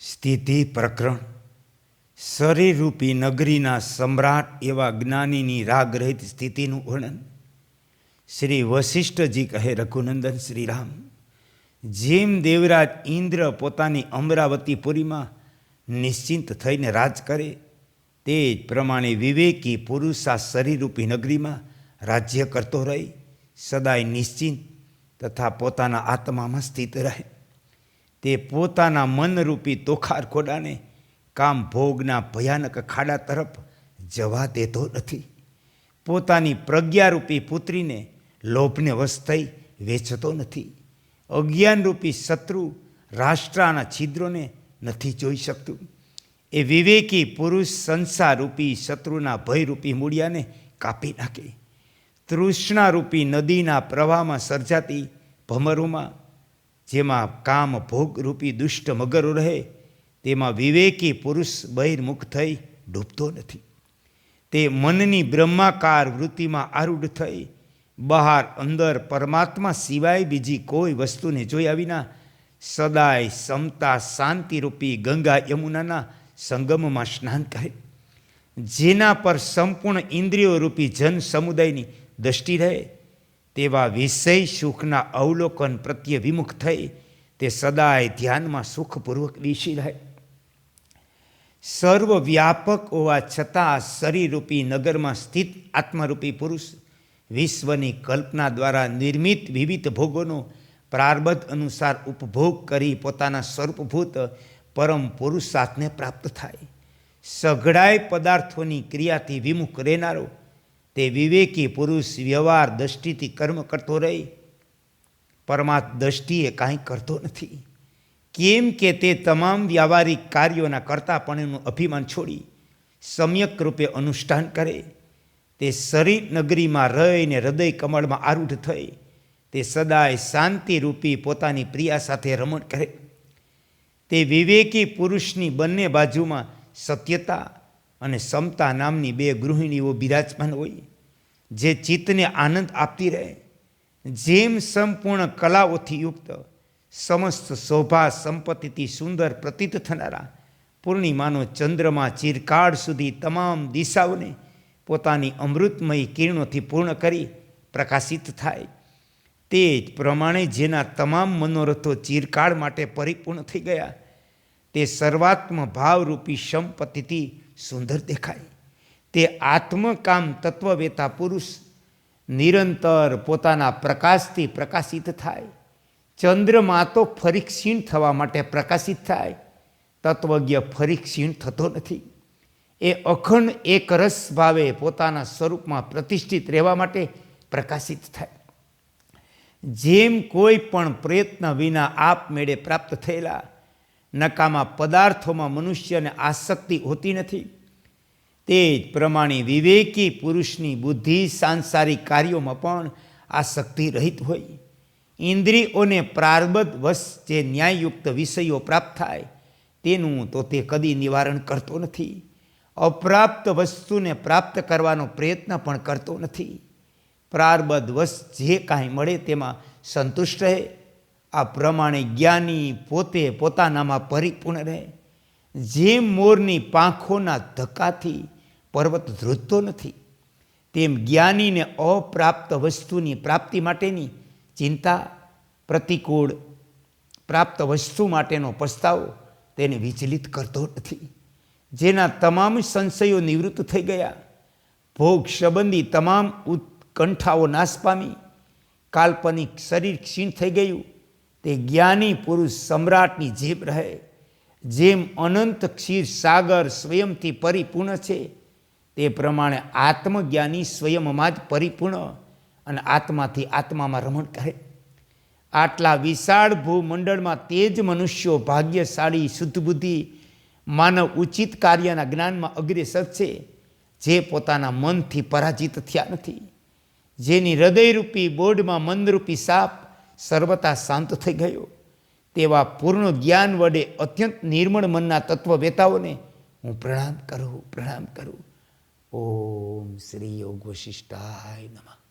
સ્થિતિ પ્રકરણ. શરીરરૂપી નગરીના સમ્રાટ એવા જ્ઞાનીની રાગ રહિત સ્થિતિનું વર્ણન. શ્રી વશિષ્ઠજી કહે, રઘુનંદન, શ્રીરામ, જેમ દેવરાજ ઇન્દ્ર પોતાની અમરાવતીપુરીમાં નિશ્ચિંત થઈને રાજ કરે, તે જ પ્રમાણે વિવેકી પુરુષ આ શરીરરૂપી નગરીમાં રાજ્ય કરતો રહી, સદાય નિશ્ચિંત તથા પોતાના આત્મામાં સ્થિત રહે. તે પોતાના મનરૂપી તોખાર ખોડાને કામ ભોગના ભયાનક ખાડા તરફ જવા દેતો નથી. પોતાની પ્રજ્ઞારૂપી પુત્રીને લોભને વશ થઈ વેચતો નથી. અજ્ઞાનરૂપી શત્રુ રાષ્ટ્રના છિદ્રોને નથી જોઈ શકતું. એ વિવેકી પુરુષ સંસારરૂપી શત્રુના ભયરૂપી મૂળિયાને કાપી નાખે. તૃષ્ણારૂપી નદીના પ્રવાહમાં સર્જાતી ભમરોમાં જેમાં કામ ભોગરૂપી દુષ્ટ મગરો રહે, તેમાં વિવેકી પુરુષ બહિર્મુખ થઈ ડૂબતો નથી. તે મનની બ્રહ્માકાર વૃત્તિમાં આરૂઢ થઈ, બહાર અંદર પરમાત્મા સિવાય બીજી કોઈ વસ્તુને જોયા વિના સદાય સમતા શાંતિરૂપી ગંગા યમુનાના સંગમમાં સ્નાન કરે. જેના પર સંપૂર્ણ ઇન્દ્રિયો રૂપી જન સમુદાયની દ્રષ્ટિ રહે તેવા વિષય સુખના અવલોકન પ્રત્યે વિમુખ થઈ તે સદાય ધ્યાનમાં સુખપૂર્વક વિસી રહે. સર્વવ્યાપક હોવા છતાં શરીરરૂપી નગરમાં સ્થિત આત્મરૂપી પુરુષ વિશ્વની કલ્પના દ્વારા નિર્મિત વિવિધ ભોગોનો પ્રારબ્ધ અનુસાર ઉપભોગ કરી પોતાના સ્વરૂપભૂત પરમ પુરુષાર્થને પ્રાપ્ત થાય. સઘળાય પદાર્થોની ક્રિયાથી વિમુખ રહેનારો તે વિવેકી પુરુષ વ્યવહાર, દ્રષ્ટિથી કર્મ કરતો રહી. પરમાત્ દ્રષ્ટિએ કાંઈ કરતો નથી. કેમ કે તે તમામ વ્યાવહારિક કાર્યોના કરતાં પણ એનું અભિમાન છોડી સમ્યક રૂપે અનુષ્ઠાન કરે. તે શરીર નગરીમાં રહીને હૃદય કમળમાં આરૂઢ થઈ તે સદાય શાંતિરૂપી પોતાની પ્રિયા સાથે રમણ કરે. તે વિવેકી પુરુષની બંને બાજુમાં સત્યતા અને સમતા નામની બે ગૃહિણીઓ બિરાજમાન હોય, જે ચિત્તને આનંદ આપતી રહે, જેમ સંપૂર્ણ કલાઓથી યુક્ત, સમસ્ત શોભા સંપત્તિથી સુંદર પ્રતીત થનારા પૂર્ણિમાનો ચંદ્રમાં ચિરકાળ સુધી તમામ દિશાઓને પોતાની અમૃતમય કિરણોથી પૂર્ણ કરી પ્રકાશિત થાય. તે જ પ્રમાણે જેના તમામ મનોરથો ચિરકાળ માટે પરિપૂર્ણ થઈ ગયા, તે સર્વાત્મ ભાવરૂપી સંપત્તિથી સુંદર દેખાય. તે આત્મકામ તત્વવેતા પુરુષ નિરંતર પોતાના પ્રકાશથી પ્રકાશિત થાય. ચંદ્રમા તો ફરી ક્ષીણ થવા માટે પ્રકાશિત થાય. તત્વજ્ઞ ફરી ક્ષીણ થતો નથી. એ અખંડ એક રસ ભાવે પોતાના સ્વરૂપમાં પ્રતિષ્ઠિત રહેવા માટે પ્રકાશિત થાય. જેમ કોઈ પણ પ્રયત્ન વિના આપમેળે પ્રાપ્ત થયેલા નકામા પદાર્થોમાં મનુષ્યને આસક્તિ હોતી નથી. તે જ પ્રમાણે વિવેકી પુરુષની બુદ્ધિ સાંસારિક કાર્યોમાં પણ આસક્તિ રહિત હોય. ઇન્દ્રિયોને પ્રારબ્ધ વશ જે ન્યાયયુક્ત વિષયો પ્રાપ્ત થાય, તેનું તો તે કદી નિવારણ કરતો નથી. અપ્રાપ્ત વસ્તુને પ્રાપ્ત કરવાનો પ્રયત્ન પણ કરતો નથી. પ્રારબ્ધ વશ જે કાંઈ મળે તેમાં સંતુષ્ટ રહે. આ પ્રમાણે જ્ઞાની પોતે પોતાનામાં પરિપૂર્ણ રહે. જેમ મોરની પાંખોના ધક્કાથી પર્વત ધ્રુજતો નથી, તેમ જ્ઞાનીને અપ્રાપ્ત વસ્તુની પ્રાપ્તિ માટેની ચિંતા, પ્રતિકૂળ પ્રાપ્ત વસ્તુ માટેનો પસ્તાવો તેને વિચલિત કરતો નથી. જેના તમામ સંશયો નિવૃત્ત થઈ ગયા. ભોગ સંબંધી તમામ ઉત્કંઠાઓ નાશ પામી. કાલ્પનિક શરીર ક્ષીણ થઈ ગયું. તે જ્ઞાની પુરુષ સમ્રાટની જીભ રહે, જેમ અનંત ક્ષીર સાગર સ્વયંથી પરિપૂર્ણ છે, તે પ્રમાણે આત્મજ્ઞાની સ્વયંમાં જ પરિપૂર્ણ અને આત્માથી આત્મામાં રમણ કરે. આટલા વિશાળ ભૂમંડળમાં તે જ મનુષ્યો ભાગ્યશાળી શુદ્ધ બુદ્ધિ માનવ ઉચિત કાર્યના જ્ઞાનમાં અગ્રેસર છે, જે પોતાના મનથી પરાજિત થયા નથી. જેની હૃદયરૂપી બોર્ડમાં મનરૂપી સાપ સર્વતા શાંત થઈ ગયો. તેવા પૂર્ણ જ્ઞાન વડે અત્યંત નિર્મળ મનના તત્વવેતાઓને હું પ્રણામ કરું પ્રણામ કરું. ઓમ શ્રી યોગ વશિષ્ઠાય નમઃ.